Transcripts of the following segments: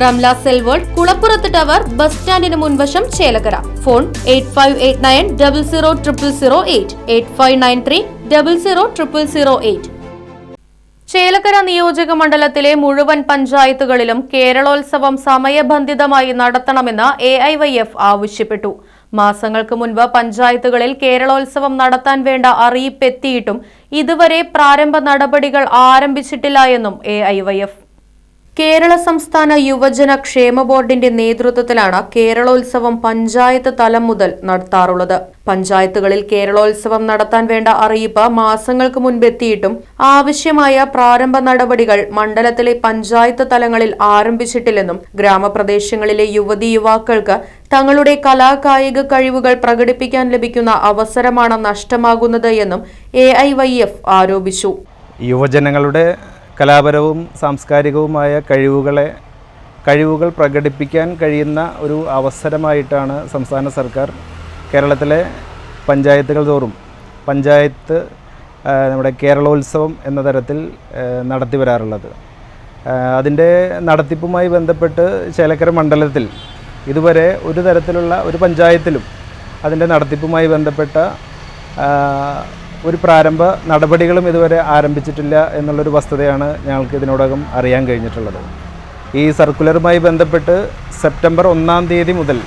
Ramla cell world കുളപ്പുറത്ത് tower bus സ്റ്റാൻഡിന് മുൻവശം Chelakkara phone eight five eight nine double zero triple zero eight. Eight five nine three double zero triple zero eight. Chelakkara നിയോജക മണ്ഡലത്തിലെ മുഴുവൻ പഞ്ചായത്തുകളിലും കേരളോത്സവം സമയബന്ധിതമായി നടത്തണമെന്ന് എ ഐ വൈ എഫ് ആവശ്യപ്പെട്ടു. മാസങ്ങൾക്ക് മുൻപ് പഞ്ചായത്തുകളിൽ കേരളോത്സവം നടത്താൻ വേണ്ട അറിയിപ്പെത്തിയിട്ടും ഇതുവരെ പ്രാരംഭ നടപടികൾ ആരംഭിച്ചിട്ടില്ല എന്നും A I Y F Kerala സംസ്ഥാന യുവജന ക്ഷേമ ബോർഡിന്റെ നേതൃത്വത്തിലാണ് കേരളോത്സവം പഞ്ചായത്ത് തലം മുതൽ നടത്താറുള്ളത്. പഞ്ചായത്തുകളിൽ കേരളോത്സവം നടത്താൻ വേണ്ട അറിയിപ്പ് മാസങ്ങൾക്ക് മുൻപെത്തിയിട്ടും ആവശ്യമായ പ്രാരംഭ നടപടികൾ മണ്ഡലത്തിലെ പഞ്ചായത്ത് തലങ്ങളിൽ ആരംഭിച്ചിട്ടില്ലെന്നും ഗ്രാമപ്രദേശങ്ങളിലെ യുവതി യുവാക്കൾക്ക് തങ്ങളുടെ കലാകായിക കഴിവുകൾ പ്രകടിപ്പിക്കാൻ ലഭിക്കുന്ന അവസരമാണ് നഷ്ടമാകുന്നത് എന്നും എ ആരോപിച്ചു. യുവജനങ്ങളുടെ കലാപരവും സാംസ്കാരികവുമായ കഴിവുകളെ കഴിവുകൾ പ്രകടിപ്പിക്കാൻ കഴിയുന്ന ഒരു അവസരമായിട്ടാണ് സംസ്ഥാന സർക്കാർ കേരളത്തിലെ പഞ്ചായത്തുകൾ തോറും പഞ്ചായത്ത് നമ്മുടെ കേരളോത്സവം എന്ന തരത്തിൽ നടത്തി വരാറുള്ളത്. അതിന്റെ നടത്തിപ്പുമായി ബന്ധപ്പെട്ട് ചേലക്കര മണ്ഡലത്തിൽ ഇതുവരെ ഒരു തരത്തിലുള്ള ഒരു പഞ്ചായത്തിലും അതിന്റെ നടത്തിപ്പുമായി ബന്ധപ്പെട്ട ഒരു പ്രാരംഭ നടപടികളും ഇതുവരെ ആരംഭിച്ചിട്ടില്ല എന്നുള്ളൊരു വസ്തുതയാണ് ഞങ്ങൾക്ക് ഇതിനോടകം അറിയാൻ കഴിഞ്ഞിട്ടുള്ളത്. ഈ സർക്കുലറുമായി ബന്ധപ്പെട്ട് സെപ്റ്റംബർ ഒന്നാം തീയതി മുതൽ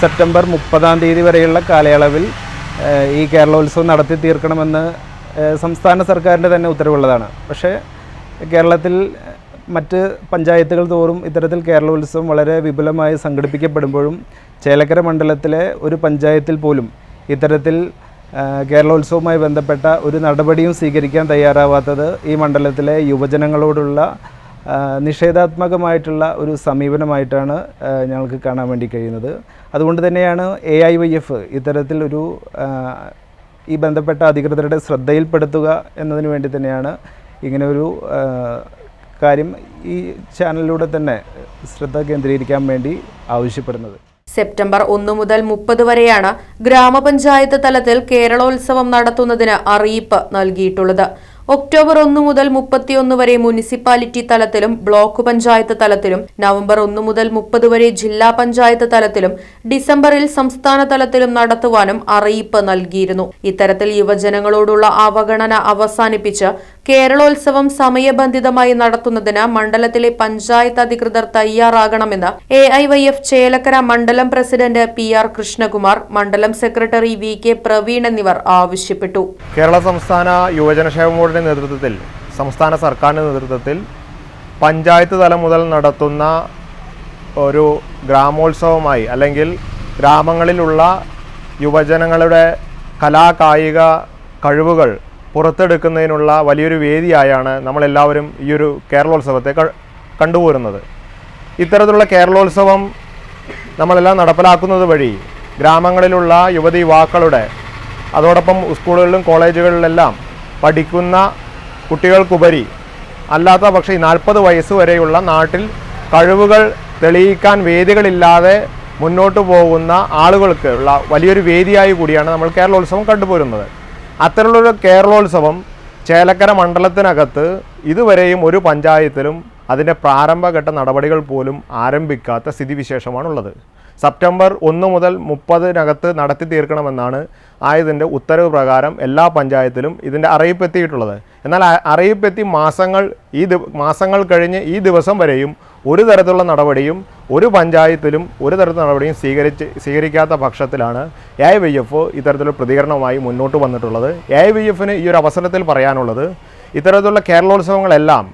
സെപ്റ്റംബർ മുപ്പതാം തീയതി വരെയുള്ള കാലയളവിൽ ഈ കേരളോത്സവം നടത്തി തീർക്കണമെന്ന് സംസ്ഥാന സർക്കാരിന്റെ തന്നെ ഉത്തരവുള്ളതാണ്. പക്ഷേ കേരളത്തിൽ മറ്റ് പഞ്ചായത്തുകൾ തോറും ഇത്തരത്തിൽ കേരളോത്സവം വളരെ വിപുലമായി സംഘടിപ്പിക്കപ്പെടുമ്പോഴും ചേലക്കര മണ്ഡലത്തിലെ ഒരു പഞ്ചായത്തിൽ പോലും ഇത്തരത്തിൽ കേരളോത്സവവുമായി ബന്ധപ്പെട്ട ഒരു നടപടിയും സ്വീകരിക്കാൻ തയ്യാറാവാത്തത് ഈ മണ്ഡലത്തിലെ യുവജനങ്ങളോടുള്ള നിഷേധാത്മകമായിട്ടുള്ള ഒരു സമീപനമായിട്ടാണ് ഞങ്ങൾക്ക് കാണാൻ വേണ്ടി കഴിയുന്നത്. അതുകൊണ്ട് തന്നെയാണ് എ ഐ വൈ എഫ് ഇത്തരത്തിലൊരു ഈ ബന്ധപ്പെട്ട അധികൃതരുടെ ശ്രദ്ധയിൽപ്പെടുത്തുക എന്നതിന് വേണ്ടി തന്നെയാണ് ഇങ്ങനെ ഒരു കാര്യം ഈ ചാനലിലൂടെ തന്നെ ശ്രദ്ധ കേന്ദ്രീകരിക്കാൻ വേണ്ടി ആവശ്യപ്പെടുന്നത്. സെപ്റ്റംബർ ഒന്ന് മുതൽ മുപ്പത് വരെയാണ് ഗ്രാമപഞ്ചായത്ത് തലത്തിൽ കേരളോത്സവം നടത്തുന്നതിന് അറിയിപ്പ് നൽകിയിട്ടുള്ളത്. ഒക്ടോബർ ഒന്ന് മുതൽ മുപ്പത്തിയൊന്ന് വരെ മുനിസിപ്പാലിറ്റി തലത്തിലും ബ്ലോക്ക് പഞ്ചായത്ത് തലത്തിലും നവംബർ ഒന്ന് മുതൽ മുപ്പത് വരെ ജില്ലാ പഞ്ചായത്ത് തലത്തിലും ഡിസംബറിൽ സംസ്ഥാന തലത്തിലും നടത്തുവാനും അറിയിപ്പ് നൽകിയിരുന്നു. ഇത്തരത്തിൽ യുവജനങ്ങളോടുള്ള അവഗണന അവസാനിപ്പിച്ച് കേരളോത്സവം സമയബന്ധിതമായി നടത്തുന്നതിന് മണ്ഡലത്തിലെ പഞ്ചായത്ത് അധികൃതർ തയ്യാറാകണമെന്ന് A I Y F Chelakkara മണ്ഡലം പ്രസിഡന്റ് പി ആർ കൃഷ്ണകുമാർ മണ്ഡലം സെക്രട്ടറി വി കെ പ്രവീൺ എന്നിവർ ആവശ്യപ്പെട്ടു. കേരള സംസ്ഥാന യുവജനക്ഷേമ ബോർഡിന്റെ നേതൃത്വത്തിൽ സംസ്ഥാന സർക്കാരിന്റെ നേതൃത്വത്തിൽ പഞ്ചായത്ത് തലം മുതൽ നടത്തുന്ന ഒരു ഗ്രാമോത്സവമായി അല്ലെങ്കിൽ ഗ്രാമങ്ങളിലുള്ള യുവജനങ്ങളുടെ കലാകായിക കഴിവുകൾ പുറത്തെടുക്കുന്നതിനുള്ള വലിയൊരു വേദിയായാണ് നമ്മളെല്ലാവരും ഈ ഒരു കേരളോത്സവത്തെ കണ്ടുപോരുന്നത്. ഇത്തരത്തിലുള്ള കേരളോത്സവം നമ്മളെല്ലാം നടപ്പിലാക്കുന്നത് വഴി ഗ്രാമങ്ങളിലുള്ള യുവതി യുവാക്കളുടെ അതോടൊപ്പം സ്കൂളുകളിലും കോളേജുകളിലെല്ലാം പഠിക്കുന്ന കുട്ടികൾക്കുപരി അല്ലാത്ത പക്ഷേ നാൽപ്പത് വയസ്സ് വരെയുള്ള നാട്ടിൽ കഴിവുകൾ തെളിയിക്കാൻ വേദികളില്ലാതെ മുന്നോട്ട് പോകുന്ന ആളുകൾക്ക് ഉള്ള വലിയൊരു വേദിയായി കൂടിയാണ് നമ്മൾ കേരളോത്സവം കണ്ടുപോരുന്നത്. അത്തരമുള്ളൊരു കേരളോത്സവം ചേലക്കര മണ്ഡലത്തിനകത്ത് ഇതുവരെയും ഒരു പഞ്ചായത്തിലും അതിന്റെ പ്രാരംഭഘട്ട നടപടികൾ പോലും ആരംഭിക്കാത്ത സ്ഥിതിവിശേഷമാണുള്ളത്. സെപ്റ്റംബർ ഒന്ന് മുതൽ മുപ്പതിനകത്ത് നടത്തി തീർക്കണമെന്നാണ് ആയതിന്റെ ഉത്തരവ് പ്രകാരം എല്ലാ പഞ്ചായത്തിലും ഇതിന്റെ അറിയിപ്പ് എത്തിയിട്ടുള്ളത് എന്നാൽ അറിയിപ്പെത്തി മാസങ്ങൾ ഈ മാസങ്ങൾ കഴിഞ്ഞ് ഈ ദിവസം വരെയും ഒരു തരത്തിലുള്ള നടപടിയും ഒരു പഞ്ചായത്തിലും ഒരു തരത്തിലുള്ള നടപടിയും സ്വീകരിച്ച് സ്വീകരിക്കാത്ത പക്ഷത്തിലാണ് എ ഐ വൈ എഫ് ഇത്തരത്തിലുള്ള പ്രതികരണവുമായി മുന്നോട്ട് വന്നിട്ടുള്ളത്. എ ഐ വൈ എഫിന് ഈ ഒരു അവസരത്തിൽ പറയാനുള്ളത് ഇത്തരത്തിലുള്ള കേരളോത്സവങ്ങളെല്ലാം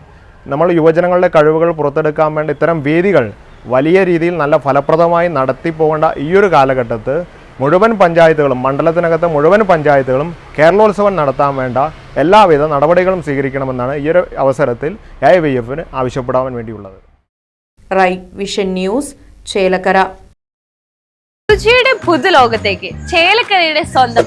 നമ്മൾ യുവജനങ്ങളുടെ കഴിവുകൾ പുറത്തെടുക്കാൻ വേണ്ട ഇത്തരം വേദികൾ വലിയ രീതിയിൽ നല്ല ഫലപ്രദമായി നടത്തി പോകേണ്ട ഈയൊരു കാലഘട്ടത്ത് മുഴുവൻ പഞ്ചായത്തുകളും മണ്ഡലത്തിനകത്തെ മുഴുവൻ പഞ്ചായത്തുകളും കേരളോത്സവം നടത്താൻ വേണ്ട എല്ലാവിധ നടപടികളും സ്വീകരിക്കണമെന്നാണ് ഈ ഒരു അവസരത്തിൽ എ ഐ വൈ എഫിന് ആവശ്യപ്പെടാൻ വേണ്ടിയുള്ളത്. Right vision news Chelakkara. രുചിയുടെ പുതുലോകത്തേക്ക് ചേലക്കരയുടെ സ്വന്തം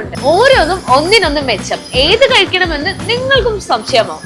ഉണ്ട് ഓരോന്നും ഒന്നിനൊന്നും മെച്ചം. ഏത് കഴിക്കണമെന്ന് നിങ്ങൾക്കും സംശയമോ